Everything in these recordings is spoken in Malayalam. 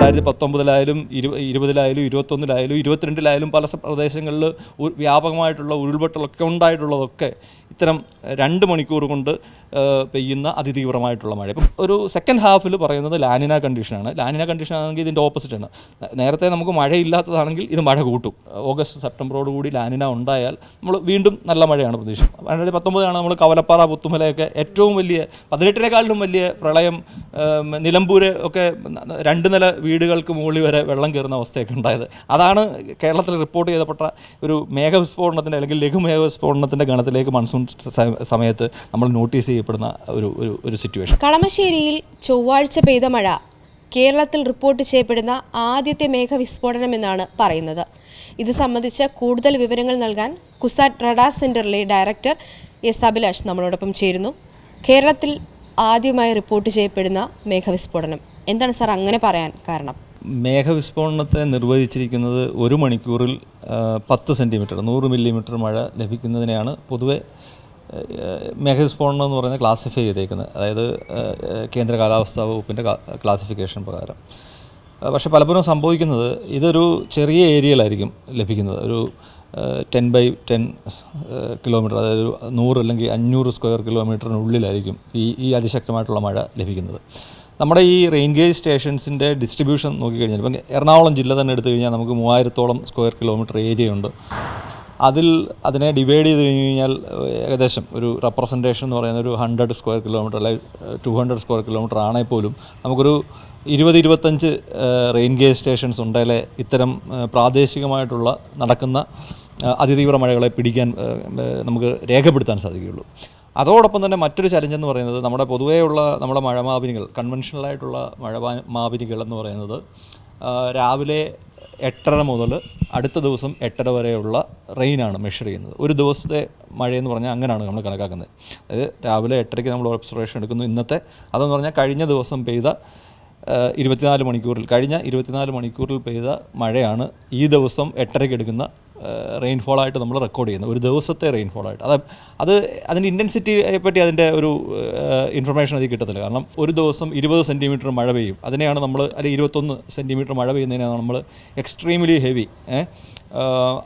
രണ്ടായിരത്തി പത്തൊമ്പതിലായാലും ഇരു ഇരുപതിലായാലും ഇരുപത്തൊന്നിലായാലും ഇരുപത്തിരണ്ടിലായാലും പല പ്രദേശങ്ങളിൽ വ്യാപകമായിട്ടുള്ള ഉരുൾപൊട്ടലൊക്കെ ഉണ്ടായിട്ടുള്ളതൊക്കെ ഇത്തരം രണ്ട് മണിക്കൂർ കൊണ്ട് പെയ്യുന്ന അതിതീവ്രമായിട്ടുള്ള മഴ. ഇപ്പം ഒരു സെക്കൻഡ് ഹാഫിൽ പറയുന്നത് ലാനിന കണ്ടീഷനാണ് ലാനിന കണ്ടീഷൻ ആണെങ്കിൽ ഇതിന്റെ ഓപ്പോസിറ്റാണ് നേരത്തെ നമുക്ക് മഴയില്ലാത്തതാണെങ്കിൽ ഇത് മഴ കൂട്ടും. ഓഗസ്റ്റ് സെപ്റ്റംബറോട് കൂടി ലാനിന ഉണ്ടായാൽ നമ്മൾ വീണ്ടും നല്ല മഴയാണ് പ്രതീക്ഷിക്കുന്നത്. രണ്ടായിരത്തി പത്തൊമ്പതാണ് നമ്മൾ കവലപ്പാറ പുത്തുമലയൊക്കെ ഏറ്റവും വലിയ പതിനെട്ടിനേക്കാളിലും വലിയ പ്രളയം നിലമ്പൂര് ഒക്കെ രണ്ട് നില വീടുകൾക്ക് മുകളിൽ വരെ വെള്ളം കയറുന്ന അവസ്ഥയൊക്കെ ഉണ്ടായത്. അതാണ് കേരളത്തിൽ റിപ്പോർട്ട് ചെയ്തപ്പെട്ട ഒരു മേഘവിസ്ഫോടനത്തിന്റെ അല്ലെങ്കിൽ ലഘുമേഘവിസ്ഫോടനത്തിന്റെ ഗണത്തിലേക്ക് മൺസൂൺ സമയത്ത് നമ്മൾ നോട്ടീസ് ചെയ്യപ്പെടുന്ന ഒരു ഒരു ഒരു സിറ്റുവേഷൻ കളമശ്ശേരിയിൽ ചൊവ്വാഴ്ച പെയ്ത മഴ കേരളത്തിൽ റിപ്പോർട്ട് ചെയ്യപ്പെടുന്ന ആദ്യത്തെ മേഘവിസ്ഫോടനമെന്നാണ് പറയുന്നത്. ഇത് സംബന്ധിച്ച കൂടുതൽ വിവരങ്ങൾ നൽകാൻ കുസാറ്റ് റഡാർ സെന്ററിലെ ഡയറക്ടർ എസ് അഭിലാഷ് നമ്മളോടൊപ്പം ചേരുന്നു. കേരളത്തിൽ ആദ്യമായി റിപ്പോർട്ട് ചെയ്യപ്പെടുന്ന മേഘവിസ്ഫോടനം. എന്താണ് സാർ അങ്ങനെ പറയാൻ കാരണം? മേഘവിസ്ഫോടനത്തെ നിർവചിച്ചിരിക്കുന്നത് ഒരു മണിക്കൂറിൽ പത്ത് സെന്റിമീറ്റർ നൂറ് മില്ലിമീറ്റർ മഴ ലഭിക്കുന്നതിനെയാണ് പൊതുവെ മേഘവിസ്ഫോടനം എന്ന് പറയുന്നത് ക്ലാസിഫൈ ചെയ്തേക്കുന്നത്. അതായത് കേന്ദ്ര കാലാവസ്ഥാ വകുപ്പിന്റെ ക്ലാസിഫിക്കേഷൻ പ്രകാരം. പക്ഷേ പലപ്പോഴും സംഭവിക്കുന്നത് ഇതൊരു ചെറിയ ഏരിയയിലായിരിക്കും ലഭിക്കുന്നത്. ഒരു ടെൻ ബൈ ടെൻ കിലോമീറ്റർ അതായത് ഒരു നൂറ് അല്ലെങ്കിൽ അഞ്ഞൂറ് സ്ക്വയർ കിലോമീറ്ററിനുള്ളിലായിരിക്കും ഈ ഈ അതിശക്തമായിട്ടുള്ള മഴ ലഭിക്കുന്നത്. നമ്മുടെ ഈ റെയിൻ ഗേജ് സ്റ്റേഷൻസിന്റെ ഡിസ്ട്രിബ്യൂഷൻ നോക്കിക്കഴിഞ്ഞാൽ ഇപ്പം എറണാകുളം ജില്ല തന്നെ എടുത്തു കഴിഞ്ഞാൽ നമുക്ക് മൂവായിരത്തോളം സ്ക്വയർ കിലോമീറ്റർ ഏരിയ ഉണ്ട് അതിൽ അതിനെ ഡിവൈഡ് ചെയ്ത് കഴിഞ്ഞ് കഴിഞ്ഞാൽ ഏകദേശം ഒരു റെപ്രസെന്റേഷൻ എന്ന് പറയുന്ന ഒരു ഹൺഡ്രഡ് സ്ക്വയർ കിലോമീറ്റർ അല്ലെങ്കിൽ ടു ഹൺഡ്രഡ് സ്ക്വയർ കിലോമീറ്റർ ആണെങ്കിൽ പോലും നമുക്കൊരു ഇരുപത് ഇരുപത്തഞ്ച് റെയിൻ ഗേജ് സ്റ്റേഷൻസ് ഉണ്ടെങ്കിൽ ഇത്തരം പ്രാദേശികമായിട്ടുള്ള നടക്കുന്ന അതിതീവ്ര മഴകളെ പിടിക്കാൻ നമുക്ക് രേഖപ്പെടുത്താൻ സാധിക്കുകയുള്ളൂ. അതോടൊപ്പം തന്നെ മറ്റൊരു ചലഞ്ച് എന്ന് പറയുന്നത് നമ്മുടെ പൊതുവേയുള്ള നമ്മുടെ മഴമാപിനികൾ കൺവെൻഷനലായിട്ടുള്ള മഴ മാപിനികൾ എന്ന് പറയുന്നത് രാവിലെ എട്ടര മുതൽ അടുത്ത ദിവസം എട്ടര വരെയുള്ള റെയിനാണ് മെഷർ ചെയ്യുന്നത്. ഒരു ദിവസത്തെ മഴയെന്ന് പറഞ്ഞാൽ അങ്ങനെയാണ് നമ്മൾ കണക്കാക്കുന്നത്. അതായത് രാവിലെ എട്ടരയ്ക്ക് നമ്മൾ ഒബ്സർവേഷൻ എടുക്കുന്നു. ഇന്നത്തെ അതെന്ന് പറഞ്ഞാൽ കഴിഞ്ഞ ദിവസം പെയ്ത ഇരുപത്തിനാല് മണിക്കൂറിൽ കഴിഞ്ഞ ഇരുപത്തിനാല് മണിക്കൂറിൽ പെയ്ത മഴയാണ് ഈ ദിവസം എട്ടരയ്ക്ക് എടുക്കുന്ന റെയിൻഫോളായിട്ട് നമ്മൾ റെക്കോർഡ് ചെയ്യുന്നത് ഒരു ദിവസത്തെ റെയിൻഫോളായിട്ട്. അത് അത് അതിന്റെ ഇന്റൻസിറ്റിയെ പറ്റി അതിന്റെ ഒരു ഇൻഫർമേഷൻ അതിൽ കിട്ടത്തില്ല. കാരണം ഒരു ദിവസം ഇരുപത് സെന്റിമീറ്റർ മഴ പെയ്യും. അതിനെയാണ് നമ്മൾ അല്ലെങ്കിൽ ഇരുപത്തൊന്ന് സെന്റിമീറ്റർ മഴ പെയ്യുന്നതിനാണ് നമ്മൾ എക്സ്ട്രീംലി ഹെവി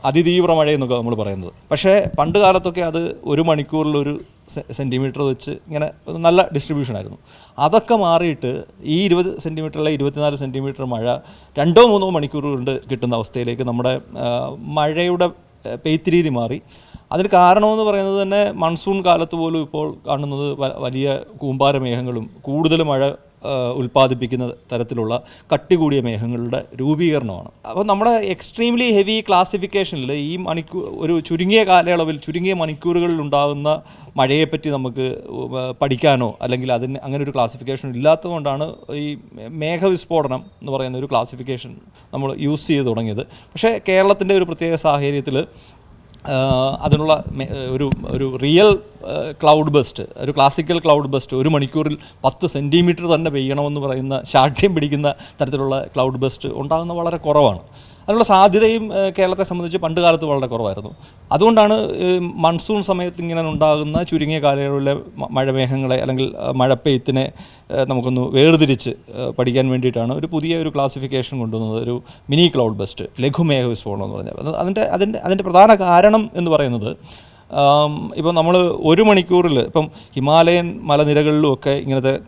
അതിതീവ്ര മഴയെന്നൊക്കെ നമ്മൾ പറയുന്നത്. പക്ഷേ പണ്ട് കാലത്തൊക്കെ അത് ഒരു മണിക്കൂറിൽ ഒരു സെന്റിമീറ്റർ വെച്ച് ഇങ്ങനെ നല്ല ഡിസ്ട്രിബ്യൂഷൻ ആയിരുന്നു. അതൊക്കെ മാറിയിട്ട് ഈ ഇരുപത് സെന്റിമീറ്ററിലെ ഇരുപത്തിനാല് സെന്റിമീറ്റർ മഴ രണ്ടോ മൂന്നോ മണിക്കൂർ കൊണ്ട് കിട്ടുന്ന അവസ്ഥയിലേക്ക് നമ്മുടെ മഴയുടെ പെയ്ത്ത് രീതി മാറി. അതിന് കാരണമെന്ന് പറയുന്നത് തന്നെ മൺസൂൺ കാലത്ത് പോലും ഇപ്പോൾ കാണുന്നത് വലിയ കൂമ്പാര മേഘങ്ങളും കൂടുതൽ മഴ ഉൽപ്പാദിപ്പിക്കുന്ന തരത്തിലുള്ള കട്ടി കൂടിയ മേഘങ്ങളുടെ രൂപീകരണമാണ്. അപ്പോൾ നമ്മുടെ എക്സ്ട്രീംലി ഹെവി ക്ലാസിഫിക്കേഷനിൽ ഈ മണിക്കൂർ ഒരു ചുരുങ്ങിയ കാലയളവിൽ ചുരുങ്ങിയ മണിക്കൂറുകളിൽ ഉണ്ടാകുന്ന മഴയെപ്പറ്റി നമുക്ക് പഠിക്കാനോ അല്ലെങ്കിൽ അതിന് അങ്ങനെ ഒരു ക്ലാസിഫിക്കേഷൻ ഇല്ലാത്തതുകൊണ്ടാണ് ഈ മേഘവിസ്ഫോടനം എന്ന് പറയുന്ന ഒരു ക്ലാസിഫിക്കേഷൻ നമ്മൾ യൂസ് ചെയ്ത് തുടങ്ങിയത്. പക്ഷേ കേരളത്തിന്റെ ഒരു പ്രത്യേക സാഹചര്യത്തിൽ അതിനുള്ള ഒരു ഒരു റിയൽ ക്ലൗഡ് ബസ്റ്റ് ഒരു ക്ലാസിക്കൽ ക്ലൗഡ് ബസ്റ്റ് ഒരു മണിക്കൂറിൽ പത്ത് സെന്റിമീറ്റർ തന്നെ പെയ്യണമെന്ന് പറയുന്ന ശാഠ്യം പിടിക്കുന്ന തരത്തിലുള്ള ക്ലൗഡ് ബസ്റ്റ് ഉണ്ടാകുന്ന വളരെ കുറവാണ്. അതിനുള്ള സാധ്യതയും കേരളത്തെ സംബന്ധിച്ച് പണ്ട് കാലത്ത് വളരെ കുറവായിരുന്നു. അതുകൊണ്ടാണ് മൺസൂൺ സമയത്ത് ഇങ്ങനെ ഉണ്ടാകുന്ന ചുരുങ്ങിയ കാലയളവിലെ മഴമേഘങ്ങളെ അല്ലെങ്കിൽ മഴപ്പെയ്ത്തിനെ നമുക്കൊന്ന് വേർതിരിച്ച് പഠിക്കാൻ വേണ്ടിയിട്ടാണ് ഒരു പുതിയ ഒരു ക്ലാസിഫിക്കേഷൻ കൊണ്ടുവന്നത്. ഒരു മിനി ക്ലൗഡ് ബസ്റ്റ് ലഘുമേഘ വിസ്ഫോടനം എന്ന് പറഞ്ഞാൽ. അത് അതിന്റെ അതിന്റെ അതിന്റെ പ്രധാന കാരണം എന്ന് പറയുന്നത് ഇപ്പോൾ നമ്മൾ ഒരു മണിക്കൂറിൽ ഇപ്പം ഹിമാലയൻ മലനിരകളിലും ഒക്കെ ഇങ്ങനത്തെ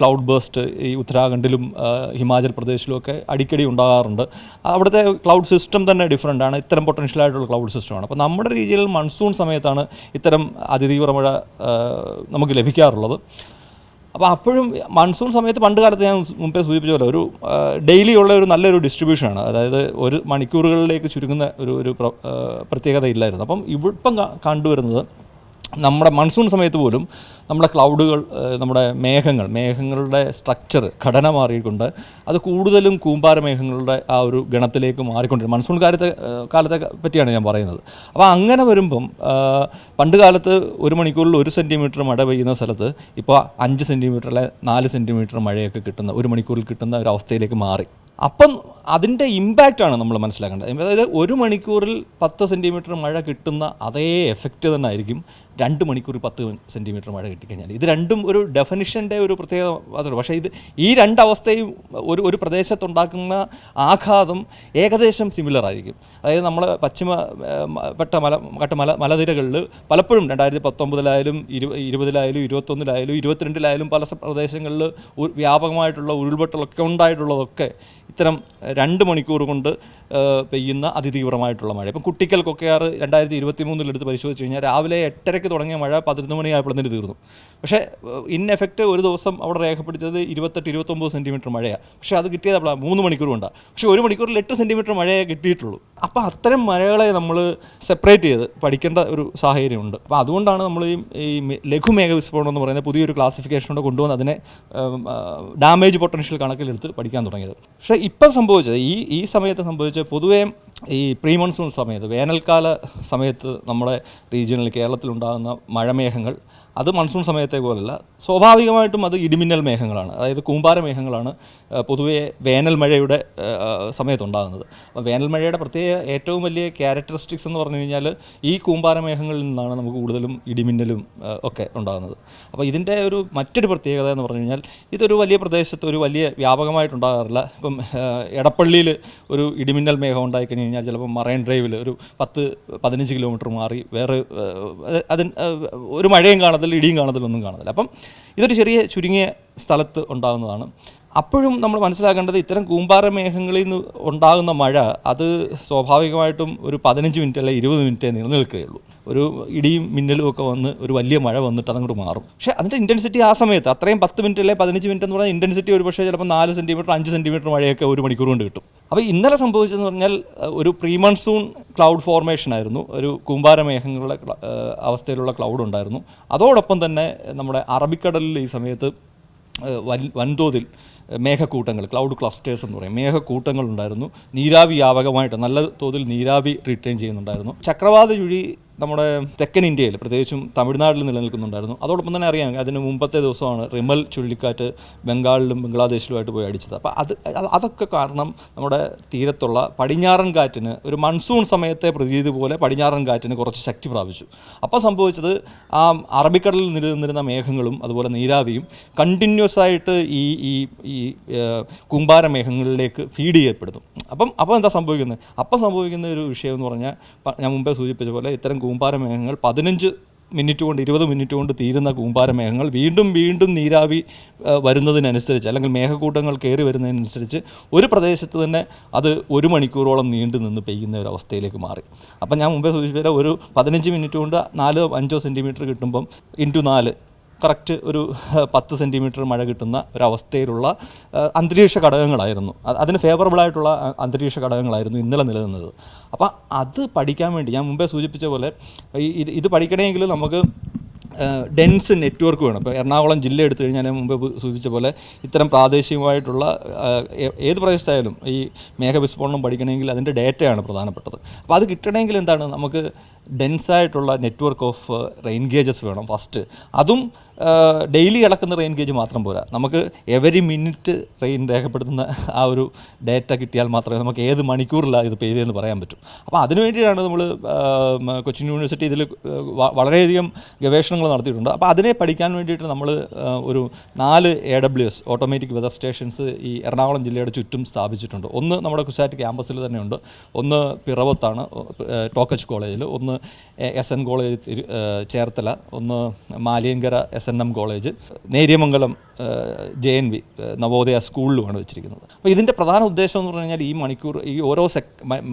ക്ലൗഡ് ബേസ്റ്റ് ഈ ഉത്തരാഖണ്ഡിലും ഹിമാചൽ പ്രദേശിലും ഒക്കെ അടിക്കടി ഉണ്ടാകാറുണ്ട്. അവിടുത്തെ ക്ലൗഡ് സിസ്റ്റം തന്നെ ഡിഫറെന്റ് ആണ്. ഇത്തരം പൊട്ടൻഷ്യലായിട്ടുള്ള ക്ലൗഡ് സിസ്റ്റമാണ് അപ്പോൾ നമ്മുടെ രീതിയിൽ മൺസൂൺ സമയത്താണ് ഇത്തരം അതിതീവ്ര മഴ നമുക്ക് ലഭിക്കാറുള്ളത്. അപ്പോൾ അപ്പോഴും മൺസൂൺ സമയത്ത് പണ്ട് കാലത്ത് ഞാൻ മുമ്പേ സൂചിപ്പിച്ച പോലെ ഒരു ഡെയിലി ഉള്ള ഒരു നല്ലൊരു ഡിസ്ട്രിബ്യൂഷനാണ് അതായത് ഒരു മണിക്കൂറുകളിലേക്ക് ചുരുങ്ങുന്ന ഒരു ഒരു പ്രത്യേകത ഇല്ലായിരുന്നു. അപ്പം ഇവിപ്പം കാ- കണ്ടുവരുന്നത് നമ്മുടെ മൺസൂൺ സമയത്ത് പോലും നമ്മുടെ ക്ലൗഡുകൾ നമ്മുടെ മേഘങ്ങൾ മേഘങ്ങളുടെ സ്ട്രക്ചർ ഘടന മാറിയിട്ടുണ്ട്. അത് കൂടുതലും കൂമ്പാര മേഘങ്ങളുടെ ആ ഒരു ഗണത്തിലേക്ക് മാറിക്കൊണ്ടിരുന്നു മൺസൂൺ കാലത്തെ കാലത്തെ പറ്റിയാണ് ഞാൻ പറയുന്നത്. അപ്പോൾ അങ്ങനെ വരുമ്പം പണ്ട് കാലത്ത് ഒരു മണിക്കൂറിൽ ഒരു സെന്റിമീറ്റർ മഴ പെയ്യുന്ന സ്ഥലത്ത് ഇപ്പോൾ അഞ്ച് സെന്റിമീറ്റർ അല്ലെ നാല് സെന്റിമീറ്റർ മഴയൊക്കെ കിട്ടുന്ന ഒരു മണിക്കൂറിൽ കിട്ടുന്ന ഒരു അവസ്ഥയിലേക്ക് മാറി. അപ്പം അതിന്റെ ഇമ്പാക്റ്റാണ് നമ്മൾ മനസ്സിലാക്കേണ്ടത്. അതായത് ഒരു മണിക്കൂറിൽ പത്ത് സെന്റിമീറ്റർ മഴ കിട്ടുന്ന അതേ എഫക്റ്റ് തന്നെ ആയിരിക്കും രണ്ട് മണിക്കൂർ പത്ത് സെന്റിമീറ്റർ മഴ കിട്ടിക്കഴിഞ്ഞാൽ. ഇത് രണ്ടും ഒരു ഡെഫിനിഷന്റെ ഒരു പ്രത്യേക അതുള്ളൂ പക്ഷേ ഇത് ഈ രണ്ടവസ്ഥയും ഒരു ഒരു പ്രദേശത്തുണ്ടാക്കുന്ന ആഘാതം ഏകദേശം സിമിലർ ആയിരിക്കും. അതായത് നമ്മൾ പശ്ചിമ പെട്ട മല ഘട്ട മല മലനിരകളിൽ പലപ്പോഴും രണ്ടായിരത്തി പത്തൊമ്പതിലായാലും ഇരു ഇരുപതിലായാലും ഇരുപത്തൊന്നിലായാലും ഇരുപത്തിരണ്ടിലായാലും പല പ്രദേശങ്ങളിൽ വ്യാപകമായിട്ടുള്ള ഉരുൾപൊട്ടലൊക്കെ ഉണ്ടായിട്ടുള്ളതൊക്കെ ഇത്തരം രണ്ട് മണിക്കൂർ കൊണ്ട് പെയ്യുന്ന അതിതീവ്രമായിട്ടുള്ള മഴ. ഇപ്പം കുട്ടിക്കൽ ആറ് രണ്ടായിരത്തി ഇരുപത്തി മൂന്നിലെടുത്ത് പരിശോധിച്ച് കഴിഞ്ഞാൽ രാവിലെ എട്ടരയ്ക്ക് തുടങ്ങിയ മഴ പതിനൊന്ന് മണിയായപ്പോഴത്തേന് തീർന്നു. പക്ഷേ ഇൻ എഫക്റ്റ് ഒരു ദിവസം അവിടെ രേഖപ്പെടുത്തിയത് ഇരുപത്തെട്ട് ഇരുപത്തൊമ്പത് സെന്റിമീറ്റർ മഴയാണ് പക്ഷേ അത് കിട്ടിയത് അപ്പോൾ മൂന്ന് മണിക്കൂർ കൊണ്ടാണ് പക്ഷേ ഒരു മണിക്കൂറിൽ എട്ട് സെന്റിമീറ്റർ മഴയെ കിട്ടിയിട്ടുള്ളൂ. അപ്പോൾ അത്തരം മഴകളെ നമ്മൾ സെപ്പറേറ്റ് ചെയ്ത് പഠിക്കേണ്ട ഒരു സാഹചര്യമുണ്ട്. അപ്പോൾ അതുകൊണ്ടാണ് നമ്മൾ ഈ ലഘുമേഘ വിസ്ഫോടനം എന്ന് പറയുന്ന പുതിയൊരു ക്ലാസിഫിക്കേഷനോടെ കൊണ്ടുവന്ന് അതിനെ ഡാമേജ് പൊട്ടൻഷ്യൽ കണക്കിലെടുത്ത് പഠിക്കാൻ തുടങ്ങിയത്. പക്ഷേ ഇപ്പം സംഭവിച്ചത് ഈ ഈ സമയത്ത് സംഭവിച്ച പൊതുവേ ഈ പ്രീ മൺസൂൺ സമയത്ത് വേനൽക്കാല സമയത്ത് നമ്മുടെ റീജിയണിൽ കേരളത്തിലുണ്ടാകുന്ന മഴമേഘങ്ങൾ അത് മൺസൂൺ സമയത്തെ പോലല്ല സ്വാഭാവികമായിട്ടും അത് ഇടിമിന്നൽ മേഘങ്ങളാണ്. അതായത് കൂമ്പാര മേഘങ്ങളാണ് പൊതുവേ വേനൽ മഴയുടെ സമയത്തുണ്ടാകുന്നത്. അപ്പോൾ വേനൽ മഴയുടെ പ്രത്യേക ഏറ്റവും വലിയ ക്യാരക്ടറിസ്റ്റിക്സ് എന്ന് പറഞ്ഞു കഴിഞ്ഞാൽ ഈ കൂമ്പാര മേഘങ്ങളിൽ നിന്നാണ് നമുക്ക് കൂടുതലും ഇടിമിന്നലും ഒക്കെ ഉണ്ടാകുന്നത്. അപ്പോൾ ഇതിന്റെ ഒരു മറ്റൊരു പ്രത്യേകത എന്ന് പറഞ്ഞു കഴിഞ്ഞാൽ ഇതൊരു വലിയ പ്രദേശത്ത് ഒരു വലിയ വ്യാപകമായിട്ടുണ്ടാകാറില്ല. ഇപ്പം എടപ്പള്ളിയിൽ ഒരു ഇടിമിന്നൽ മേഘം ഉണ്ടായിക്കഴിഞ്ഞ് കഴിഞ്ഞാൽ ചിലപ്പോൾ മറൈൻ ഡ്രൈവിൽ ഒരു പത്ത് പതിനഞ്ച് കിലോമീറ്റർ മാറി വേറെ അതിന് ഒരു മഴയും കാണത്തില്ല ഇടിയും കാണത്തില്ല ഒന്നും കാണത്തില്ല. അപ്പം ഇതൊരു ചെറിയ ചുരുങ്ങിയ സ്ഥലത്ത് ഉണ്ടാകുന്നതാണ്. അപ്പോഴും നമ്മൾ മനസ്സിലാക്കേണ്ടത് ഇത്തരം കൂമ്പാര മേഘങ്ങളിൽ നിന്ന് ഉണ്ടാകുന്ന മഴ അത് സ്വാഭാവികമായിട്ടും ഒരു പതിനഞ്ച് മിനിറ്റ് അല്ലെങ്കിൽ ഇരുപത് മിനിറ്റേ നിലനിൽക്കുകയുള്ളൂ. ഒരു ഇടിയും മിന്നലും ഒക്കെ വന്ന് ഒരു വലിയ മഴ വന്നിട്ട് അതങ്ങോട്ട് മാറും. പക്ഷേ അതിന്റെ ഇന്റൻസിറ്റി ആ സമയത്ത് അത്രയും പത്ത് മിനിറ്റ് അല്ലെങ്കിൽ പതിനഞ്ച് മിനിറ്റ് എന്ന് പറഞ്ഞാൽ ഇന്റൻസിറ്റി ഒരു പക്ഷേ ചിലപ്പോൾ നാല് സെന്റിമീറ്റർ അഞ്ച് സെന്റിമീറ്റർ മഴയൊക്കെ ഒരു മണിക്കൂർ കൊണ്ട് കിട്ടും. അപ്പോൾ ഇന്നലെ സംഭവിച്ചതെന്ന് പറഞ്ഞാൽ ഒരു പ്രീ മൺസൂൺ ക്ലൗഡ് ഫോർമേഷൻ ആയിരുന്നു. ഒരു കൂമ്പാര മേഘങ്ങളുടെ അവസ്ഥയിലുള്ള ക്ലൗഡ് ഉണ്ടായിരുന്നു. അതോടൊപ്പം തന്നെ നമ്മുടെ അറബിക്കടലിൽ ഈ സമയത്ത് വൻ വൻതോതിൽ മേഘക്കൂട്ടങ്ങൾ ക്ലൗഡ് ക്ലസ്റ്റേഴ്സ് എന്ന് പറയും. മേഘക്കൂട്ടങ്ങൾ ഉണ്ടായിരുന്നു നീരാവി വ്യാപകമായിട്ട് നല്ല തോതിൽ നീരാവി റിട്ടേൺ ചെയ്യുന്നുണ്ടായിരുന്നു. ചക്രവാത ചുഴി നമ്മുടെ തെക്കൻ ഇന്ത്യയിൽ പ്രത്യേകിച്ചും തമിഴ്നാട്ടിൽ നിലനിൽക്കുന്നുണ്ടായിരുന്നു. അതോടൊപ്പം തന്നെ അറിയാം അതിന് മുമ്പത്തെ ദിവസമാണ് റിമൽ ചുഴലിക്കാറ്റ് ബംഗാളിലും ബംഗ്ലാദേശിലുമായിട്ട് പോയി അടിച്ചത്. അപ്പോൾ അത് അത് അതൊക്കെ കാരണം നമ്മുടെ തീരത്തുള്ള പടിഞ്ഞാറൻ കാറ്റിന് ഒരു മൺസൂൺ സമയത്തെ പ്രതീതി പോലെ പടിഞ്ഞാറൻ കാറ്റിന് കുറച്ച് ശക്തി പ്രാപിച്ചു. അപ്പോൾ സംഭവിച്ചത് ആ അറബിക്കടലിൽ നിലനിന്നിരുന്ന മേഘങ്ങളും അതുപോലെ നീരാവിയും കണ്ടിന്യൂസ് ആയിട്ട് ഈ ഈ ഈ കുമ്പാര മേഘങ്ങളിലേക്ക് ഫീഡ് ചെയ്യപ്പെടുന്നു. അപ്പം അപ്പോൾ എന്താ സംഭവിക്കുന്നത്? അപ്പം സംഭവിക്കുന്ന ഒരു വിഷയം എന്ന് പറഞ്ഞാൽ ഞാൻ മുമ്പേ സൂചിപ്പിച്ച പോലെ ഇത്തരം കൂമ്പാര മേഘങ്ങൾ പതിനഞ്ച് മിനിറ്റ് കൊണ്ട് ഇരുപത് മിനിറ്റ് കൊണ്ട് തീരുന്ന കൂമ്പാരമേഘങ്ങൾ വീണ്ടും വീണ്ടും നീരാവി വരുന്നതിനനുസരിച്ച് അല്ലെങ്കിൽ മേഘക്കൂട്ടങ്ങൾ കയറി വരുന്നതിനനുസരിച്ച് ഒരു പ്രദേശത്ത് തന്നെ അത് ഒരു മണിക്കൂറോളം നീണ്ടു നിന്ന് പെയ്യുന്ന ഒരു അവസ്ഥയിലേക്ക് മാറി. അപ്പം ഞാൻ മുമ്പേ സൂചിപ്പിച്ച ഒരു പതിനഞ്ച് മിനിറ്റ് കൊണ്ട് നാലോ അഞ്ചോ സെന്റിമീറ്റർ കിട്ടുമ്പം ഇന്റു നാല് കറക്റ്റ് ഒരു പത്ത് സെന്റിമീറ്റർ മഴ കിട്ടുന്ന ഒരവസ്ഥയിലുള്ള അന്തരീക്ഷ ഘടകങ്ങളായിരുന്നു. അത് അതിന് ഫേവറബിളായിട്ടുള്ള അന്തരീക്ഷ ഘടകങ്ങളായിരുന്നു ഇന്നലെ നിലനിന്നത്. അപ്പോൾ അത് പഠിക്കാൻ വേണ്ടി ഞാൻ മുമ്പേ സൂചിപ്പിച്ച പോലെ ഇത് ഇത് പഠിക്കണമെങ്കിൽ നമുക്ക് ഡെൻസ് നെറ്റ്വർക്ക് വേണം. ഇപ്പോൾ എറണാകുളം ജില്ല എടുത്തു കഴിഞ്ഞാൽ ഞാൻ മുമ്പ് സൂചിപ്പിച്ച പോലെ ഇത്തരം പ്രാദേശികമായിട്ടുള്ള ഏത് പ്രദേശത്തായാലും ഈ മേഘവിസ്ഫോടനം പഠിക്കണമെങ്കിൽ അതിന്റെ ഡേറ്റയാണ് പ്രധാനപ്പെട്ടത്. അപ്പോൾ അത് കിട്ടണമെങ്കിൽ എന്താണ്? നമുക്ക് ഡെൻസായിട്ടുള്ള നെറ്റ്വർക്ക് ഓഫ് റെയിൻ ഗേജസ് വേണം ഫസ്റ്റ് അതും ഡെയിലി കിടക്കുന്ന റെയിൻ ഗേജ് മാത്രം പോരാ. നമുക്ക് എവരി മിനിറ്റ് റെയിൻ രേഖപ്പെടുത്തുന്ന ആ ഒരു ഡേറ്റ കിട്ടിയാൽ മാത്രമേ നമുക്ക് ഏത് മണിക്കൂറിലാണ് ഇത് പെയ്തതെന്ന് പറയാൻ പറ്റും. അപ്പോൾ അതിനു വേണ്ടിയിട്ടാണ് നമ്മൾ കൊച്ചിൻ യൂണിവേഴ്സിറ്റി ഇതിൽ വളരെയധികം ഗവേഷണങ്ങൾ നടത്തിയിട്ടുണ്ട്. അപ്പോൾ അതിനെ പഠിക്കാൻ വേണ്ടിയിട്ട് നമ്മൾ ഒരു നാല് A W S automatic weather stations ഈ എറണാകുളം ജില്ലയുടെ ചുറ്റും സ്ഥാപിച്ചിട്ടുണ്ട്. ഒന്ന് നമ്മുടെ കുസാറ്റ് ക്യാമ്പസിൽ തന്നെയുണ്ട്. ഒന്ന് പിറവത്താണ് ടോക്കച്ച് കോളേജിൽ ഒന്ന് എസ് എൻ കോളേജ് ചേർത്തല. ഒന്ന് Maliankara S N M college Neriyamangalam J N V Navodaya സ്കൂളിലുമാണ് വെച്ചിരിക്കുന്നത്. അപ്പോൾ ഇതിന്റെ പ്രധാന ഉദ്ദേശം എന്ന് പറഞ്ഞു കഴിഞ്ഞാൽ ഈ മണിക്കൂർ ഈ ഓരോ സെക്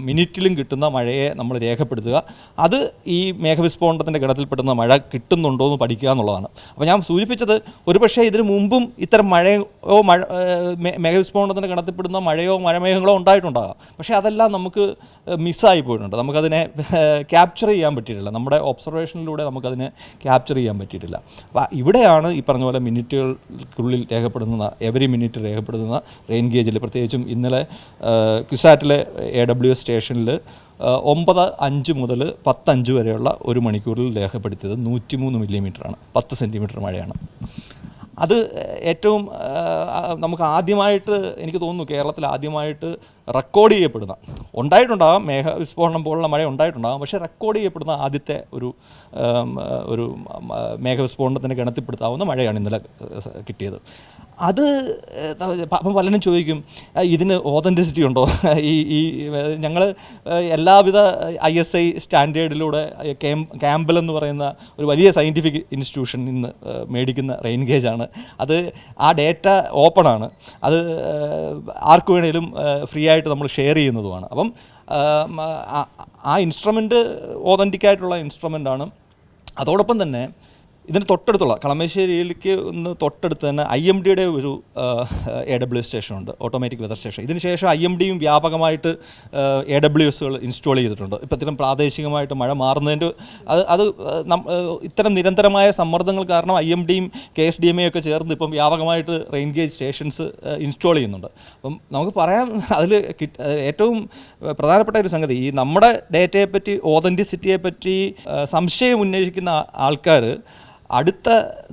മിനിറ്റിലും കിട്ടുന്ന മഴയെ നമ്മൾ രേഖപ്പെടുത്തുക. അത് ഈ മേഘവിസ്ഫോടനത്തിന്റെ ഗണത്തിൽപ്പെടുന്ന മഴ കിട്ടുന്നുണ്ടോ എന്ന് പഠിക്കുക എന്നുള്ളതാണ്. അപ്പോൾ ഞാൻ സൂചിപ്പിച്ചത് ഒരുപക്ഷേ ഇതിനു മുമ്പും ഇത്തരം മഴയോ മഴ മേഘവിസ്ഫോടനത്തിന്റെ ഗണത്തിൽപ്പെടുന്ന മഴയോ മഴമേഘങ്ങളോ ഉണ്ടായിട്ടുണ്ടാകാം. പക്ഷേ അതെല്ലാം നമുക്ക് മിസ്സായി പോയിട്ടുണ്ട്. നമുക്കതിനെ ക്യാപ്ചർ ചെയ്യാൻ പറ്റിയിട്ടില്ല. നമ്മുടെ ഒബ്സർവേഷനിലൂടെ നമുക്കതിനെ ക്യാപ്ചർ ചെയ്യാൻ പറ്റിയിട്ടില്ല. അപ്പോൾ ഇവിടെയാണ് ഈ പറഞ്ഞ പോലെ മിനിറ്റുകൾക്കുള്ളിൽ രേഖപ്പെടുന്ന എവറി മിനിറ്റ് രേഖപ്പെടുന്ന റെയിൻ ഗേജിൽ പ്രത്യേകിച്ചും ഇന്നലെ ക്യുസാറ്റിലെ എ ഡബ്ല്യു സ്റ്റേഷനിൽ ഒമ്പത് അഞ്ച് മുതൽ പത്തഞ്ച് വരെയുള്ള ഒരു മണിക്കൂറിൽ രേഖപ്പെടുത്തിയത് നൂറ്റിമൂന്ന് മില്ലിമീറ്ററാണ് പത്ത് സെന്റിമീറ്റർ മഴയാണ്. അത് ഏറ്റവും നമുക്ക് ആദ്യമായിട്ട് എനിക്ക് തോന്നുന്നു കേരളത്തിൽ ആദ്യമായിട്ട് റെക്കോർഡ് ചെയ്യപ്പെടുന്ന ഉണ്ടായിട്ടുണ്ടാകാം മേഘ വിസ്ഫോടനം പോലുള്ള മഴ ഉണ്ടായിട്ടുണ്ടാകാം പക്ഷേ റെക്കോർഡ് ചെയ്യപ്പെടുന്ന ആദ്യത്തെ ഒരു ഒരു മേഘവിസ്ഫോടനത്തിന് ഗണത്തിൽപ്പെടുത്താവുന്ന മഴയാണ് ഇന്നലെ കിട്ടിയത്. അത് അപ്പം പലരും ചോദിക്കും ഇതിന് ഓതന്റിസിറ്റി ഉണ്ടോ? ഈ ഈ ഞങ്ങൾ എല്ലാവിധ ഐ എസ് ഐ സ്റ്റാൻഡേർഡിലൂടെ ക്യാമ്പൽ എന്ന് പറയുന്ന ഒരു വലിയ സയന്റിഫിക് ഇൻസ്റ്റിറ്റ്യൂഷൻ നിന്ന് മേടിക്കുന്ന റെയിൻ ഗേജാണ്. അത് ആ ഡേറ്റ ഓപ്പണാണ് അത് ആർക്ക് വേണേലും ഫ്രീ ആയിട്ട് നമ്മൾ ഷെയർ ചെയ്യുന്നതുമാണ്. അപ്പം ആ- ഇൻസ്ട്രുമെന്റ് ഓതന്റിക് ആയിട്ടുള്ള ഇൻസ്ട്രുമെന്റ് ആണ്. അതോടൊപ്പം തന്നെ ഇതിന് തൊട്ടടുത്തുള്ള കളമശ്ശേരിയിലേക്ക് ഒന്ന് തൊട്ടടുത്ത് തന്നെ ഐ എം ഡിയുടെ ഒരു എ ഡബ്ല്യു സ്റ്റേഷൻ ഉണ്ട് ഓട്ടോമാറ്റിക് വെതർ സ്റ്റേഷൻ ഇതിന് ശേഷം ഐ എം ഡിയും വ്യാപകമായിട്ട് എ ഡബ്ല്യു എസുകൾ ഇൻസ്റ്റാൾ ചെയ്തിട്ടുണ്ട്. ഇപ്പം ഇത്തരം പ്രാദേശികമായിട്ട് മഴ മാറുന്നതിന്റെ അത് അത് ഇത്തരം നിരന്തരമായ സമ്മർദ്ദങ്ങൾ കാരണം ഐ എം ഡിയും കെ എസ് ഡി എം ഒക്കെ ചേർന്ന് ഇപ്പം വ്യാപകമായിട്ട് റെയിൻ ഗേജ് സ്റ്റേഷൻസ് ഇൻസ്റ്റാൾ ചെയ്യുന്നുണ്ട്. അപ്പം നമുക്ക് പറയാം അതിൽ ഏറ്റവും പ്രധാനപ്പെട്ട ഒരു സംഗതി ഈ നമ്മുടെ ഡേറ്റയെ പറ്റി ഓതന്റിസിറ്റിയെ പറ്റി ഏഹ് സംശയം ഉന്നയിക്കുന്ന ആൾക്കാർ അടുത്ത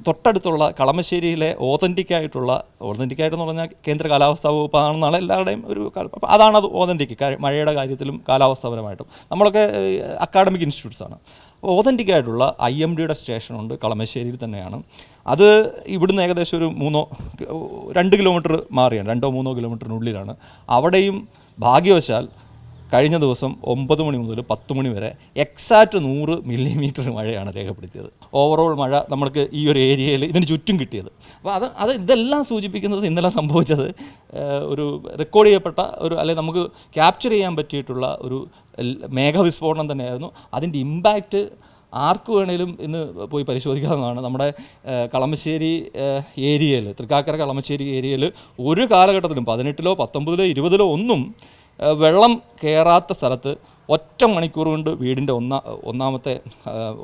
തൊട്ടടുത്തുള്ള കളമശ്ശേരിയിലെ ഓതന്റിക് ആയിട്ടുള്ള ഓതന്റിക് ആയിട്ടെന്ന് പറഞ്ഞാൽ കേന്ദ്ര കാലാവസ്ഥാ വകുപ്പാണെന്നാണ് എല്ലാവരുടെയും ഒരു അപ്പോൾ അതാണ് അത് ഓതന്റിക് മഴയുടെ കാര്യത്തിലും കാലാവസ്ഥാപരമായിട്ടും. നമ്മളൊക്കെ അക്കാഡമിക് ഇൻസ്റ്റിറ്റ്യൂട്ട്സ് ആണ്. ഓതന്റിക് ആയിട്ടുള്ള ഐ എം ഡിയുടെ സ്റ്റേഷനുണ്ട് കളമശ്ശേരിയിൽ തന്നെയാണ്. അത് ഇവിടുന്ന് ഏകദേശം ഒരു മൂന്നോ രണ്ട് കിലോമീറ്റർ മാറിയാണ് രണ്ടോ മൂന്നോ കിലോമീറ്ററിനുള്ളിലാണ് അവിടെയും ഭാഗ്യവശാൽ കഴിഞ്ഞ ദിവസം ഒമ്പത് മണി മുതൽ പത്ത് മണി വരെ എക്സാക്റ്റ് നൂറ് മില്ലിമീറ്റർ മഴയാണ് രേഖപ്പെടുത്തിയത്. ഓവറോൾ മഴ നമ്മൾക്ക് ഈ ഒരു ഏരിയയിൽ ഇതിന് ചുറ്റും കിട്ടിയത്. അപ്പോൾ അത് അത് ഇതെല്ലാം സൂചിപ്പിക്കുന്നത് ഇന്നലെ സംഭവിച്ചത് ഒരു റെക്കോർഡ് ചെയ്യപ്പെട്ട ഒരു അല്ലെങ്കിൽ നമുക്ക് ക്യാപ്ചർ ചെയ്യാൻ പറ്റിയിട്ടുള്ള ഒരു മേഘവിസ്ഫോടനം തന്നെയായിരുന്നു. അതിന്റെ ഇമ്പാക്റ്റ് ആർക്ക് വേണേലും ഇന്ന് പോയി പരിശോധിക്കാവുന്നതാണ്. നമ്മുടെ കളമശ്ശേരി ഏരിയയിൽ തൃക്കാക്കര കളമശ്ശേരി ഏരിയയിൽ ഒരു കാലഘട്ടത്തിലും പതിനെട്ടിലോ പത്തൊമ്പതിലോ ഇരുപതിലോ ഒന്നും വെള്ളം കയറാത്ത സ്ഥലത്ത് ഒറ്റ മണിക്കൂർ കൊണ്ട് വീടിന്റെ ഒന്നാ ഒന്നാമത്തെ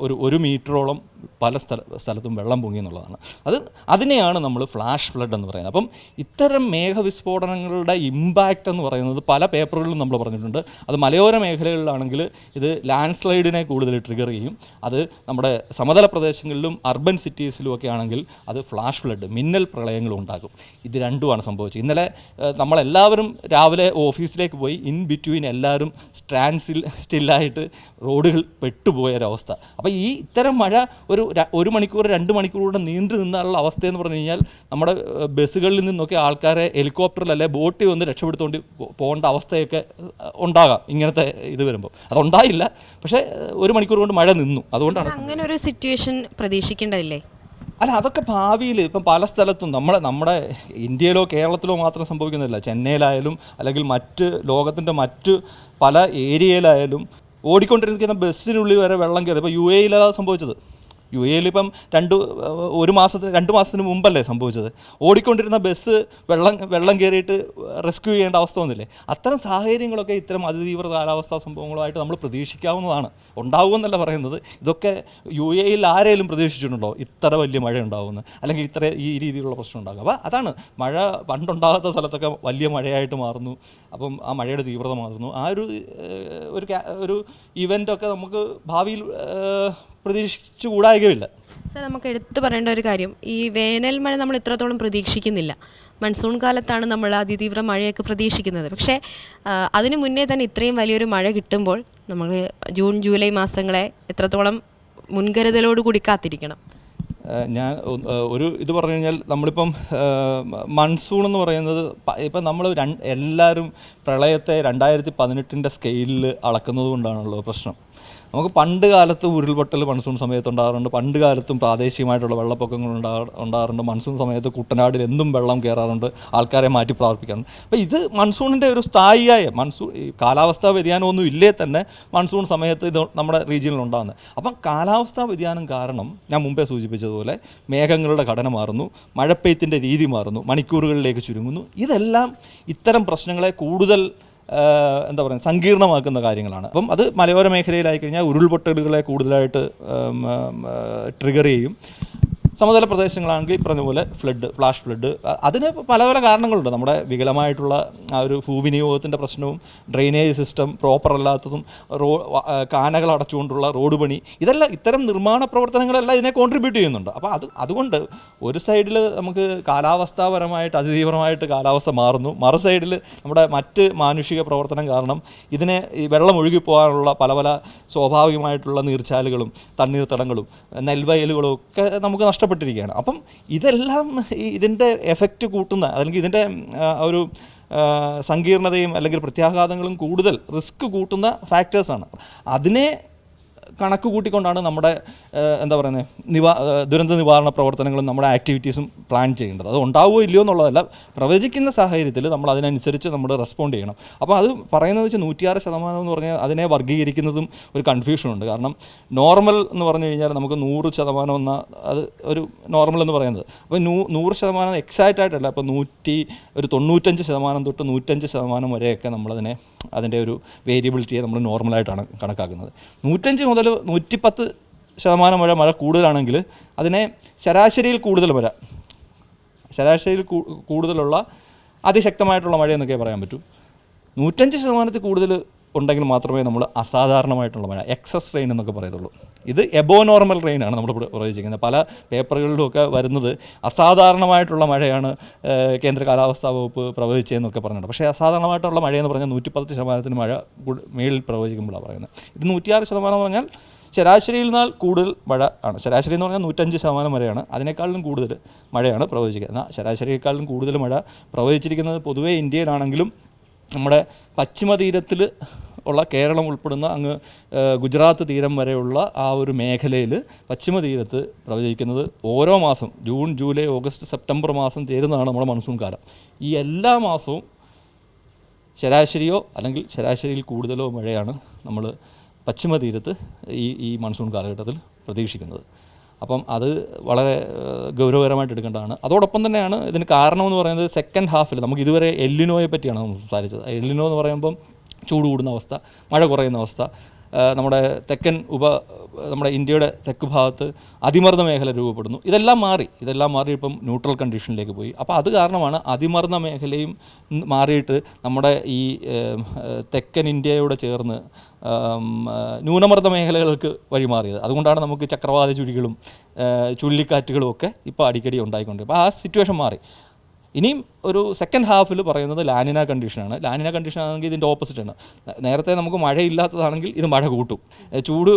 ഒരു ഒരു മീറ്ററോളം പല സ്ഥല സ്ഥലത്തും വെള്ളം പൊങ്ങി എന്നുള്ളതാണ്. അത് അതിനെയാണ് നമ്മൾ ഫ്ലാഷ് ഫ്ലഡ് എന്ന് പറയുന്നത്. അപ്പം ഇത്തരം മേഘവിസ്ഫോടനങ്ങളുടെ ഇമ്പാക്റ്റ് എന്ന് പറയുന്നത് പല പേപ്പറുകളിലും നമ്മൾ പറഞ്ഞിട്ടുണ്ട്. അത് മലയോര മേഖലകളിലാണെങ്കിൽ ഇത് ലാൻഡ് സ്ലൈഡിനെ കൂടുതൽ ട്രിഗർ ചെയ്യും. അത് നമ്മുടെ സമതല പ്രദേശങ്ങളിലും അർബൻ സിറ്റീസിലും ഒക്കെ ആണെങ്കിൽ അത് ഫ്ലാഷ് ഫ്ലഡ് മിന്നൽ പ്രളയങ്ങളും ഉണ്ടാകും ഇത് രണ്ടുമാണ് സംഭവിച്ചത്. ഇന്നലെ നമ്മളെല്ലാവരും രാവിലെ ഓഫീസിലേക്ക് പോയി ഇൻ ബിറ്റ്വീൻ എല്ലാവരും സ്റ്റാൻഡ്സിൽ സ്റ്റില്ലായിട്ട് റോഡുകൾ പെട്ടുപോയൊരവസ്ഥ. അപ്പോൾ ഈ ഇത്തരം മഴ ഒരു ഒരു മണിക്കൂർ രണ്ട് മണിക്കൂറൂടെ നീണ്ടു നിന്നുള്ള അവസ്ഥയെന്ന് പറഞ്ഞു കഴിഞ്ഞാൽ നമ്മുടെ ബസ്സുകളിൽ നിന്നൊക്കെ ആൾക്കാരെ ഹെലികോപ്റ്ററിൽ അല്ലെ ബോട്ടിൽ വന്ന് രക്ഷപ്പെടുത്തുകൊണ്ട് പോകേണ്ട അവസ്ഥയൊക്കെ ഉണ്ടാകാം ഇങ്ങനത്തെ ഇത് വരുമ്പോൾ അതുണ്ടായില്ല. പക്ഷേ ഒരു മണിക്കൂർ കൊണ്ട് മഴ നിന്നു. അതുകൊണ്ടാണ് അങ്ങനെ ഒരു സിറ്റുവേഷൻ പ്രതീക്ഷിക്കേണ്ടതില്ലേ? അല്ല അതൊക്കെ ഭാവിയിൽ ഇപ്പം പല സ്ഥലത്തും നമ്മളെ നമ്മുടെ ഇന്ത്യയിലോ കേരളത്തിലോ മാത്രം സംഭവിക്കുന്നില്ല ചെന്നൈയിലായാലും അല്ലെങ്കിൽ മറ്റ് ലോകത്തിന്റെ മറ്റ് പല ഏരിയയിലായാലും ഓടിക്കൊണ്ടിരിക്കുന്ന ബസ്സിനുള്ളിൽ വരെ വെള്ളം കയറി. ഇപ്പോൾ യു എയിലാണ് സംഭവിച്ചത്. യു എയിൽ ഇപ്പം രണ്ട് ഒരു മാസത്തിന് രണ്ട് മാസത്തിന് മുമ്പല്ലേ സംഭവിച്ചത്? ഓടിക്കൊണ്ടിരുന്ന ബസ് വെള്ളം വെള്ളം കയറിയിട്ട് റെസ്ക്യൂ ചെയ്യേണ്ട അവസ്ഥ വന്നില്ലേ? അത്തരം സാഹചര്യങ്ങളൊക്കെ ഇത്തരം അതിതീവ്ര കാലാവസ്ഥാ സംഭവങ്ങളുമായിട്ട് നമ്മൾ പ്രതീക്ഷിക്കാവുന്നതാണ്. ഉണ്ടാവുമെന്നല്ല പറയുന്നത്. ഇതൊക്കെ യു എയിൽ ആരെങ്കിലും പ്രതീക്ഷിച്ചിട്ടുണ്ടോ? ഇത്ര വലിയ മഴ ഉണ്ടാവുമെന്ന്. അല്ലെങ്കിൽ ഇത്ര ഈ രീതിയിലുള്ള പ്രശ്നം ഉണ്ടാകും. അപ്പോൾ അതാണ്. മഴ പണ്ടുണ്ടാകാത്ത സ്ഥലത്തൊക്കെ വലിയ മഴയായിട്ട് മാറുന്നു. അപ്പം ആ മഴയുടെ തീവ്രത മാറുന്നു. ആ ഒരു ഒരു ഒരു ഇവന്റൊക്കെ നമുക്ക് ഭാവിയിൽ ഏഹ്, പ്രതീക്ഷിച്ചുകൂടായികയില്ല സാർ നമുക്ക് എടുത്തു പറയേണ്ട ഒരു കാര്യം. ഈ വേനൽ മഴ നമ്മൾ ഇത്രത്തോളം പ്രതീക്ഷിക്കുന്നില്ല. മൺസൂൺ കാലത്താണ് നമ്മൾ അതിതീവ്ര മഴയൊക്കെ പ്രതീക്ഷിക്കുന്നത്. പക്ഷേ അതിനു മുന്നേ തന്നെ ഇത്രയും വലിയൊരു മഴ കിട്ടുമ്പോൾ നമ്മൾ ജൂൺ ജൂലൈ മാസങ്ങളെ എത്രത്തോളം മുൻകരുതലോട് കൂടി കാത്തിരിക്കണം. ഞാൻ ഒരു ഇത് പറഞ്ഞു കഴിഞ്ഞാൽ നമ്മളിപ്പം മൺസൂൺ എന്ന് പറയുന്നത് ഇപ്പം നമ്മൾ രണ്ട് എല്ലാവരും പ്രളയത്തെ രണ്ടായിരത്തി പതിനെട്ടിന്റെ സ്കെയിലിൽ അളക്കുന്നത് കൊണ്ടാണല്ലോ പ്രശ്നം. നമുക്ക് പണ്ട് കാലത്ത് ഉരുൾപൊട്ടൽ മൺസൂൺ സമയത്ത് ഉണ്ടാകാറുണ്ട്. പണ്ട് കാലത്തും പ്രാദേശികമായിട്ടുള്ള വെള്ളപ്പൊക്കങ്ങൾ ഉണ്ടാ ഉണ്ടാകാറുണ്ട്. മൺസൂൺ സമയത്ത് കുട്ടനാടിൽ എന്നും വെള്ളം കയറാറുണ്ട്. ആൾക്കാരെ മാറ്റി പ്രാർത്ഥിക്കാറുണ്ട്. അപ്പോൾ ഇത് മൺസൂണിന്റെ ഒരു സ്ഥായിയായ മൺസൂൺ കാലാവസ്ഥാ വ്യതിയാനമൊന്നും ഇല്ലേ തന്നെ മൺസൂൺ സമയത്ത് ഇത് നമ്മുടെ റീജിയനിൽ ഉണ്ടാകുന്നത്. അപ്പം കാലാവസ്ഥാ വ്യതിയാനം കാരണം ഞാൻ മുമ്പേ സൂചിപ്പിച്ചതുപോലെ മേഘങ്ങളുടെ ഘടന മാറുന്നു മഴപ്പെയ്ത്തിന്റെ രീതി മാറുന്നു മണിക്കൂറുകളിലേക്ക് ചുരുങ്ങുന്നു. ഇതെല്ലാം ഇത്തരം പ്രശ്നങ്ങളെ കൂടുതൽ എന്താ പറയുക സങ്കീർണമാക്കുന്ന കാര്യങ്ങളാണ്. അപ്പം അത് മലയോര മേഖലയിലായി കഴിഞ്ഞാൽ ഉരുൾപൊട്ടലുകളെ കൂടുതലായിട്ട് ട്രിഗർ ചെയ്യും. സമതല പ്രദേശങ്ങളാണെങ്കിൽ ഈ പറഞ്ഞ പോലെ ഫ്ലഡ് ഫ്ലാഷ് ഫ്ലഡ് അതിന് പല പല കാരണങ്ങളുണ്ട്. നമ്മുടെ വികലമായിട്ടുള്ള ആ ഒരു ഭൂവിനിയോഗത്തിന്റെ പ്രശ്നവും ഡ്രെയിനേജ് സിസ്റ്റം പ്രോപ്പർ അല്ലാത്തതും റോ കാനകൾ അടച്ചുകൊണ്ടുള്ള റോഡ് പണി ഇതെല്ലാം ഇത്തരം നിർമ്മാണ പ്രവർത്തനങ്ങളെല്ലാം ഇതിനെ കോൺട്രിബ്യൂട്ട് ചെയ്യുന്നുണ്ട്. അപ്പോൾ അത് അതുകൊണ്ട് ഒരു സൈഡിൽ നമുക്ക് കാലാവസ്ഥാപരമായിട്ട് അതിതീവ്രമായിട്ട് കാലാവസ്ഥ മാറുന്നു. മറു സൈഡിൽ നമ്മുടെ മറ്റ് മാനുഷിക പ്രവർത്തനം കാരണം ഇതിനെ ഈ വെള്ളം ഒഴുകിപ്പോകാനുള്ള പല പല സ്വാഭാവികമായിട്ടുള്ള നീർച്ചാലുകളും തണ്ണീർത്തടങ്ങളും നെൽവയലുകളും ഒക്കെ നമുക്ക് നഷ്ടപ്പെട്ടിരിക്കുകയാണ്. അപ്പം ഇതെല്ലാം ഇതിന്റെ എഫക്റ്റ് കൂട്ടുന്ന അല്ലെങ്കിൽ ഇതിന്റെ ഒരു സങ്കീർണതയും അല്ലെങ്കിൽ പ്രത്യാഘാതങ്ങളും കൂടുതൽ റിസ്ക് കൂട്ടുന്ന ഫാക്ടേഴ്സാണ് അതിനെ കണക്ക് കൂട്ടിക്കൊണ്ടാണ് നമ്മുടെ എന്താ പറയുന്നത് നിവാ ദുരന്ത നിവാരണ പ്രവർത്തനങ്ങളും നമ്മുടെ ആക്ടിവിറ്റീസും പ്ലാൻ ചെയ്യേണ്ടത്. അത് ഉണ്ടാവുമോ ഇല്ലയോ എന്നുള്ളതല്ല പ്രവചിക്കുന്ന സാഹചര്യത്തിൽ നമ്മൾ അതിനനുസരിച്ച് നമ്മൾ റെസ്പോണ്ട് ചെയ്യണം. അപ്പോൾ അത് പറയുന്നത് വെച്ചാൽ നൂറ്റിയാറ് ശതമാനം എന്ന് പറഞ്ഞാൽ അതിനെ വർഗീകരിക്കുന്നതും ഒരു കൺഫ്യൂഷനുണ്ട് കാരണം നോർമൽ എന്ന് പറഞ്ഞു കഴിഞ്ഞാൽ നമുക്ക് നൂറ് ശതമാനം എന്ന അത് ഒരു നോർമൽ എന്ന് പറയുന്നത്. അപ്പോൾ നൂ നൂറ് ശതമാനം എക്സാക്റ്റ് ആയിട്ടല്ല അപ്പോൾ നൂറ്റി ഒരു തൊണ്ണൂറ്റഞ്ച് ശതമാനം തൊട്ട് നൂറ്റഞ്ച് ശതമാനം വരെയൊക്കെ നമ്മളതിനെ അതിന്റെ ഒരു വേരിയബിലിറ്റിയെ നമ്മൾ നോർമലായിട്ടാണ് കണക്കാക്കുന്നത്. നൂറ്റഞ്ച് മുതൽ നൂറ്റിപ്പത്ത് ശതമാനം മഴ മഴ കൂടുതലാണെങ്കിൽ അതിനെ ശരാശരിയിൽ കൂടുതൽ മഴ ശരാശരിയിൽ കൂടുതലുള്ള അതിശക്തമായിട്ടുള്ള മഴ എന്നൊക്കെ പറയാൻ പറ്റൂ. നൂറ്റഞ്ച് ശതമാനത്തിൽ കൂടുതൽ ഉണ്ടെങ്കിൽ മാത്രമേ നമ്മൾ അസാധാരണമായിട്ടുള്ള മഴ എക്സസ് റെയിൻ എന്നൊക്കെ പറയത്തുള്ളൂ. ഇത് എബോ നോർമൽ റെയിൻ ആണ് നമ്മൾ പ്ര- പ്രവചിക്കുന്നത് പല പേപ്പറുകളിലുമൊക്കെ വരുന്നത് അസാധാരണമായിട്ടുള്ള മഴയാണ് കേന്ദ്ര കാലാവസ്ഥാ വകുപ്പ് പ്രവചിച്ചതെന്നൊക്കെ പറഞ്ഞിട്ടുണ്ട്. പക്ഷേ അസാധാരണമായിട്ടുള്ള മഴയെന്ന് പറഞ്ഞാൽ നൂറ്റിപ്പത്ത് ശതമാനത്തിന് മഴ മേളിൽ പ്രവചിക്കുമ്പോഴാണ് പറയുന്നത്. ഇത് നൂറ്റിയാറ് ശതമാനം പറഞ്ഞാൽ ശരാശരിയിൽ നിന്നാൽ കൂടുതൽ മഴ ആണ്. ശരാശരി എന്ന് പറഞ്ഞാൽ നൂറ്റഞ്ച് ശതമാനം വരെയാണ് അതിനേക്കാളും കൂടുതൽ മഴയാണ് പ്രവചിക്കുക എന്നാൽ ശരാശരിയേക്കാളും കൂടുതൽ മഴ പ്രവചിച്ചിരിക്കുന്നത് പൊതുവേ ഇന്ത്യയിലാണെങ്കിലും നമ്മുടെ പശ്ചിമ തീരത്തിൽ ഉള്ള കേരളം ഉൾപ്പെടുന്ന അങ്ങ് ഗുജറാത്ത് തീരം വരെയുള്ള ആ ഒരു മേഖലയിൽ പശ്ചിമ തീരത്ത് പ്രവചിക്കുന്നത് ഓരോ മാസം ജൂൺ ജൂലൈ ഓഗസ്റ്റ് സെപ്റ്റംബർ മാസം ചേരുന്നതാണ് നമ്മുടെ മൺസൂൺ കാലം. ഈ എല്ലാ മാസവും ശരാശരിയോ അല്ലെങ്കിൽ ശരാശരിയിൽ കൂടുതലോ മഴയാണ് നമ്മൾ പശ്ചിമ തീരത്ത് ഈ ഈ മൺസൂൺ കാലഘട്ടത്തിൽ പ്രതീക്ഷിക്കുന്നത്. അപ്പം അത് വളരെ ഗൗരവകരമായിട്ട് എടുക്കേണ്ടതാണ്. അതോടൊപ്പം തന്നെയാണ് ഇതിന് കാരണമെന്ന് പറയുന്നത് സെക്കൻഡ് ഹാഫിൽ നമുക്ക് ഇതുവരെ എല്ലിനോയെ പറ്റിയാണ് സംസാരിച്ചത്. എല്ലിനോ എന്ന് പറയുമ്പം ചൂട് കൂടുന്ന അവസ്ഥ മഴ കുറയുന്ന അവസ്ഥ നമ്മുടെ തെക്കൻ ഉപ നമ്മുടെ ഇന്ത്യയുടെ തെക്ക് ഭാഗത്ത് അതിമർദ്ദ മേഖല രൂപപ്പെടുന്നു. ഇതെല്ലാം മാറി ഇതെല്ലാം മാറി ഇപ്പം ന്യൂട്രൽ കണ്ടീഷനിലേക്ക് പോയി. അപ്പോൾ അത് കാരണമാണ് അതിമർദ്ദ മേഖലയും മാറിയിട്ട് നമ്മുടെ ഈ തെക്കൻ ഇന്ത്യയോട് ചേർന്ന് ന്യൂനമർദ്ദ മേഖലകൾക്ക് വഴിമാറിയത്. അതുകൊണ്ടാണ് നമുക്ക് ചക്രവാത ചുഴികളും ചുഴലിക്കാറ്റുകളും ഒക്കെ ഇപ്പോൾ അടിക്കടി ഉണ്ടായിക്കൊണ്ട് അപ്പോൾ ആ സിറ്റുവേഷൻ മാറി. ഇനിയും ഒരു സെക്കൻഡ് ഹാഫിൽ പറയുന്നത് ലാനിന കണ്ടീഷനാണ് ലാനിന കണ്ടീഷൻ ആണെങ്കിൽ ഇതിന്റെ ഓപ്പോസിറ്റാണ് നേരത്തെ നമുക്ക് മഴയില്ലാത്തതാണെങ്കിൽ ഇത് മഴ കൂട്ടും. ചൂട്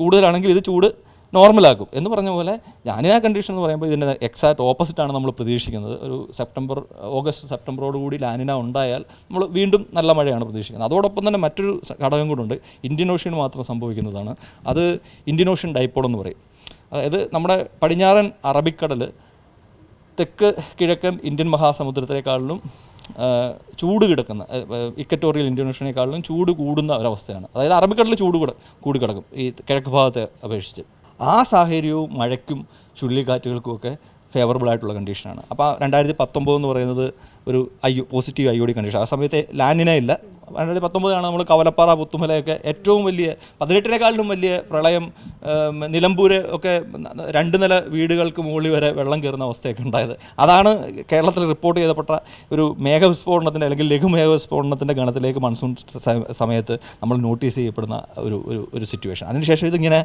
കൂടുതലാണെങ്കിൽ ഇത് ചൂട് നോർമലാക്കും എന്ന് പറഞ്ഞ പോലെ ലാനിന കണ്ടീഷൻ എന്ന് പറയുമ്പോൾ ഇതിന്റെ എക്സാക്ട് ഓപ്പോസിറ്റാണ് നമ്മൾ പ്രതീക്ഷിക്കുന്നത്. ഒരു സെപ്റ്റംബർ ഓഗസ്റ്റ് സെപ്റ്റംബറോട് കൂടി ലാനിന ഉണ്ടായാൽ നമ്മൾ വീണ്ടും നല്ല മഴയാണ് പ്രതീക്ഷിക്കുന്നത്. അതോടൊപ്പം തന്നെ മറ്റൊരു ഘടകം കൂടെ ഇന്ത്യൻ ഓഷ്യൻ മാത്രം സംഭവിക്കുന്നതാണ്. അത് ഇന്ത്യൻ ഓഷ്യൻ ഡൈപ്പോൾ എന്ന് പറയും. അതായത് നമ്മുടെ പടിഞ്ഞാറൻ അറബിക്കടൽ തെക്ക് കിഴക്കൻ ഇന്ത്യൻ മഹാസമുദ്രത്തിനേക്കാളിലും ചൂട് കിടക്കുന്ന ഇക്കറ്റോറിയൽ ഇന്തോനേഷ്യനേക്കാളിലും ചൂട് കൂടുന്ന ഒരവസ്ഥയാണ്. അതായത് അറബിക്കടലിൽ ചൂട് കൂടെ കൂടി കിടക്കും ഈ കിഴക്ക് ഭാഗത്തെ അപേക്ഷിച്ച്. ആ സാഹചര്യവും മഴയ്ക്കും ചുഴലിക്കാറ്റുകൾക്കും ഒക്കെ ഫേവറബിൾ ആയിട്ടുള്ള കണ്ടീഷനാണ് അപ്പോൾ രണ്ടായിരത്തി പത്തൊമ്പത് എന്ന് പറയുന്നത് ഒരു I positive I O D condition. ആ സമയത്ത് ലാൻഡിനെ ഇല്ല. രണ്ടായിരത്തി പത്തൊമ്പതാണ് നമ്മൾ കവലപ്പാറ പുത്തുമലയൊക്കെ ഏറ്റവും വലിയ പതിനെട്ടിനേക്കാളിലും വലിയ പ്രളയം നിലമ്പൂര് ഒക്കെ രണ്ട് നില വീടുകൾക്ക് മുകളിൽ വരെ വെള്ളം കയറുന്ന അവസ്ഥയൊക്കെ ഉണ്ടായത്. അതാണ് കേരളത്തിൽ റിപ്പോർട്ട് ചെയ്തപ്പെട്ട ഒരു മേഘവിസ്ഫോടനത്തിന്റെ അല്ലെങ്കിൽ ലഘു മേഘവിസ്ഫോടനത്തിന്റെ ഗണത്തിലേക്ക് മൺസൂൺ സമയത്ത് നമ്മൾ നോട്ടീസ് ചെയ്യപ്പെടുന്ന ഒരു ഒരു ഒരു സിറ്റുവേഷൻ അതിനുശേഷം ഇതിങ്ങനെ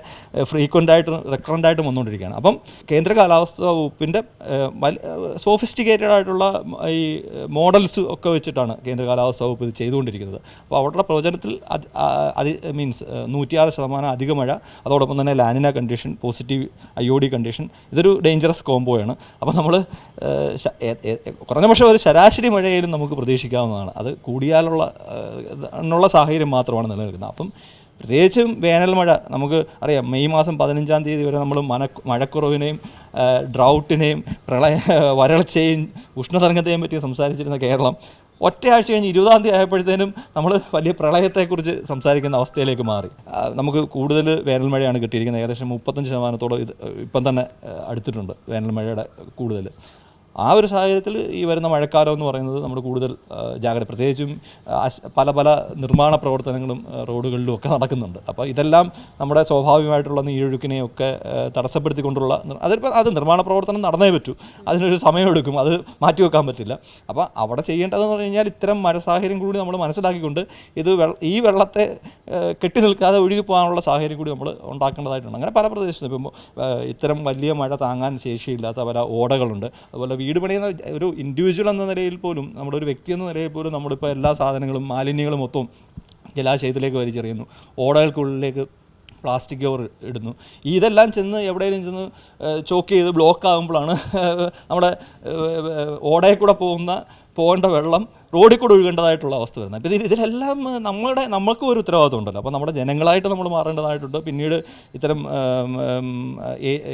ഫ്രീക്വന്റ് ആയിട്ട് റെക്കറന്റ് ആയിട്ട് വന്നുകൊണ്ടിരിക്കുകയാണ് അപ്പം കേന്ദ്ര കാലാവസ്ഥാ വകുപ്പിന്റെ സോഫിസ്റ്റിക്കേറ്റഡ് ആയിട്ടുള്ള ഈ മോഡൽസ് ഒക്കെ വെച്ചിട്ടാണ് കേന്ദ്ര കാലാവസ്ഥ വകുപ്പ് ഇത് ചെയ്തുകൊണ്ടിരിക്കുന്നത്. അപ്പോൾ അവരുടെ പ്രവചനത്തിൽ അതി മീൻസ് നൂറ്റിയാറ് ശതമാനം അധിക മഴ അതോടൊപ്പം തന്നെ La Nina condition positive I O D condition ഇതൊരു ഡേഞ്ചറസ് കോംബോയാണ് അപ്പോൾ നമ്മൾ കുറഞ്ഞ പക്ഷേ ഒരു ശരാശരി മഴയിലും നമുക്ക് പ്രതീക്ഷിക്കാവുന്നതാണ്. അത് കൂടിയാലുള്ള സാഹചര്യം മാത്രമാണ് നിലനിൽക്കുന്നത്. അപ്പം പ്രത്യേകിച്ചും വേനൽ മഴ നമുക്ക് അറിയാം മെയ് മാസം പതിനഞ്ചാം തീയതി വരെ നമ്മൾ മന മഴക്കുറവിനെയും ഡ്രൗട്ടിനെയും പ്രളയ വരൾച്ചയും ഉഷ്ണതരംഗത്തെയും പറ്റി സംസാരിച്ചിരുന്ന കേരളം ഒറ്റയാഴ്ച കഴിഞ്ഞ് ഇരുപതാം തീയതി ആയപ്പോഴത്തേനും നമ്മൾ വലിയ പ്രളയത്തെക്കുറിച്ച് സംസാരിക്കുന്ന അവസ്ഥയിലേക്ക് മാറി. നമുക്ക് കൂടുതൽ വേനൽ മഴയാണ് കിട്ടിയിരിക്കുന്നത് ഏകദേശം മുപ്പത്തഞ്ച് ശതമാനത്തോളം ഇത് ഇപ്പം തന്നെ അടുത്തിട്ടുണ്ട് വേനൽ മഴയുടെ കൂടുതൽ. ആ ഒരു സാഹചര്യത്തിൽ ഈ വരുന്ന മഴക്കാലം എന്ന് പറയുന്നത് നമ്മൾ കൂടുതൽ ജാഗ്രത പ്രത്യേകിച്ചും പല പല നിർമ്മാണ പ്രവർത്തനങ്ങളും റോഡുകളിലും ഒക്കെ നടക്കുന്നുണ്ട്. അപ്പോൾ ഇതെല്ലാം നമ്മുടെ സ്വാഭാവികമായിട്ടുള്ള നീഴൊഴുക്കിനെയൊക്കെ തടസ്സപ്പെടുത്തിക്കൊണ്ടുള്ള അതിപ്പോൾ അത് നിർമ്മാണ പ്രവർത്തനം നടന്നേ പറ്റൂ. അതിനൊരു സമയമെടുക്കും അത് മാറ്റി വെക്കാൻ പറ്റില്ല. അപ്പോൾ അവിടെ ചെയ്യേണ്ടതെന്ന് പറഞ്ഞു കഴിഞ്ഞാൽ ഇത്തരം മഴ സാഹചര്യം കൂടി നമ്മൾ മനസ്സിലാക്കിക്കൊണ്ട് ഇത് ഈ വെള്ളത്തെ കെട്ടി നിൽക്കാതെ ഒഴുകി പോകാനുള്ള സാഹചര്യം കൂടി നമ്മൾ ഉണ്ടാക്കേണ്ടതായിട്ടുണ്ട്. അങ്ങനെ പല പ്രദേശത്തും ഇപ്പം ഇത്തരം വലിയ മഴ താങ്ങാൻ ശേഷിയില്ലാത്ത പല ഓടകളുണ്ട്. അതുപോലെ വീട് പണിയുന്ന ഒരു ഇൻഡിവിജ്വൽ എന്ന നിലയിൽ പോലും നമ്മുടെ ഒരു വ്യക്തി എന്ന നിലയിൽ പോലും നമ്മളിപ്പോൾ എല്ലാ സാധനങ്ങളും മാലിന്യങ്ങളും മൊത്തം ജലാശയത്തിലേക്ക് വലിച്ചെറിയുന്നു. ഓടകൾക്കുള്ളിലേക്ക് പ്ലാസ്റ്റിക് കവർ ഇടുന്നു. ഇതെല്ലാം ചെന്ന് എവിടെയെങ്കിലും ചെന്ന് ചോക്ക് ചെയ്ത് ബ്ലോക്ക് ആകുമ്പോഴാണ് നമ്മുടെ ഓടയിൽ കൂടെ പോകുന്ന പോകേണ്ട വെള്ളം റോഡിൽ കൂടെ ഒഴുകേണ്ടതായിട്ടുള്ള അവസ്ഥ വരുന്നത്. അപ്പോൾ ഇത് ഇതിലെല്ലാം നമ്മുടെ നമുക്കും ഒരു ഉത്തരവാദിത്വം ഉണ്ടല്ലോ. അപ്പോൾ നമ്മുടെ ജനങ്ങളായിട്ട് നമ്മൾ മാറേണ്ടതായിട്ടുണ്ട്. പിന്നീട് ഇത്തരം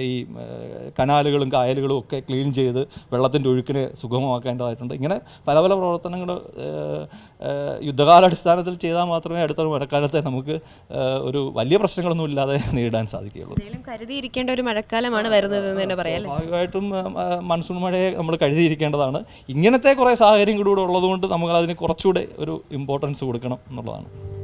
ഈ കനാലുകളും കായലുകളും ഒക്കെ ക്ലീൻ ചെയ്ത് വെള്ളത്തിന്റെ ഒഴുക്കിനെ സുഗമമാക്കേണ്ടതായിട്ടുണ്ട്. ഇങ്ങനെ പല പല പ്രവർത്തനങ്ങൾ യുദ്ധകാലാടിസ്ഥാനത്തിൽ ചെയ്താൽ മാത്രമേ അടുത്ത മഴക്കാലത്തെ നമുക്ക് ഒരു വലിയ പ്രശ്നങ്ങളൊന്നും ഇല്ലാതെ നേരിടാൻ സാധിക്കുകയുള്ളൂ. കരുതിയിരിക്കേണ്ട ഒരു മഴക്കാലമാണ് വരുന്നത് എന്ന് തന്നെ പറയാം? സ്വാഭാവികമായിട്ടും മൺസൂൺ മഴയെ നമ്മൾ കരുതിയിരിക്കേണ്ടതാണ്. ഇങ്ങനത്തെ കുറേ സാഹചര്യം കൂടി ഉള്ളതുകൊണ്ട് നമുക്ക് അതിന് കുറച്ചുകൂടെ ഒരു ഇമ്പോർട്ടൻസ് കൊടുക്കണം എന്നുള്ളതാണ്.